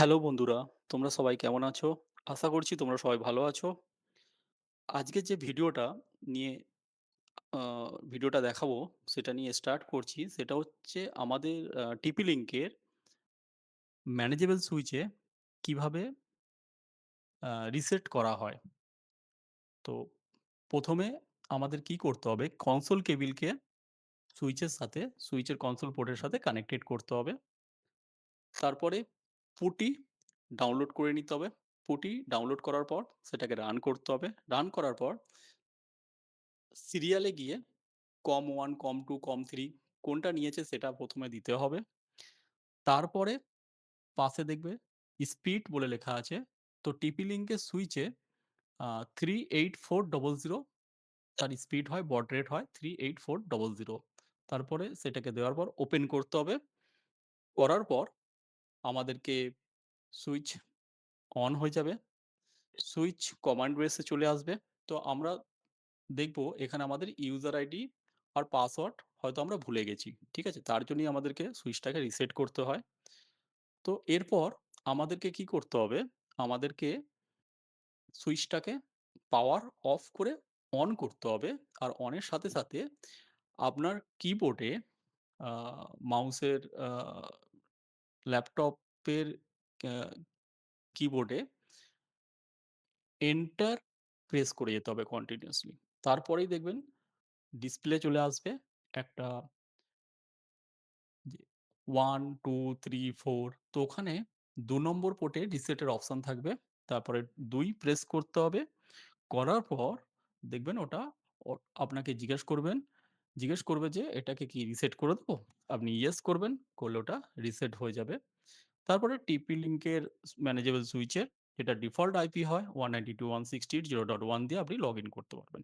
Hello বন্ধুরা, তোমরা সবাই কেমন আছো? আশা করছি তোমরা সবাই ভালো আছো। আজকে যে ভিডিওটা নিয়ে ভিডিওটা দেখাবো, সেটা নিয়ে স্টার্ট করছি। সেটা হচ্ছে আমাদের টিপি লিঙ্কের ম্যানেজেবল সুইচে কীভাবে রিসেট করা হয়। তো প্রথমে আমাদের কি করতে হবে? কনসোল কেবিলকে সুইচের সাথে, সুইচের কনসোল পোর্টের সাথে কানেক্টেড করতে হবে। তারপরে পুটি ডাউনলোড করে নিতে হবে। পুটি ডাউনলোড করার পর সেটাকে রান করতে হবে। রান করার পর সিরিয়ালে গিয়ে COM1, COM2, COM3 কোনটা নিয়েছে সেটা প্রথমে দিতে হবে। তারপরে পাশে দেখবে স্পিড বলে লেখা আছে। তো টিপি লিঙ্কের সুইচে three eight four double zero তার স্পিড হয়, বড রেট হয় 38400 তারপরে সেটাকে দেওয়ার পর ওপেন করতে হবে। করার পর আমাদেরকে সুইচ অন হয়ে যাবে। সুইচ কমান্ড বেসে চলে আসবে। তো আমরা দেখব এখানে আমাদের ইউজার আইডি আর পাসওয়ার্ড হয়তো আমরা ভুলে গেছি। ঠিক আছে? তার জন্যই আমাদেরকে সুইচটাকে রিসেট করতে হয়। তো এরপর আমাদেরকে কি করতে হবে? আমাদেরকে সুইচটাকে পাওয়ার অফ করে অন করতে হবে। আর অনের সাথে, সাথে আপনার কিবোর্ডে মাউসের ল্যাপটপের ক্যা কিবোর্ডে এন্টার প্রেস করে যেতে হবে কন্টিনিউয়াসলি। তারপরেই দেখবেন ডিসপ্লে চলে আসবে একটা 1, 2, 3, 4 তো ওখানে ২ নম্বর পোর্টে রিসেটের অপশন থাকবে। তারপরে ২ প্রেস করতে হবে। করার পর দেখবেন ওটা আপনাকে জিজ্ঞেস করবেন জিজ্ঞেস করবে যে, "এটাকে কি রিসেট করে দেবো?" আপনি ইয়েস করবেন। করলে ওটা রিসেট হয়ে যাবে। তারপরে টিপি লিঙ্কের ম্যানেজেবল সুইচের যেটা ডিফল্ট আইপি হয় 192.168.0.1 দিয়ে আপনি লগইন করতে পারবেন।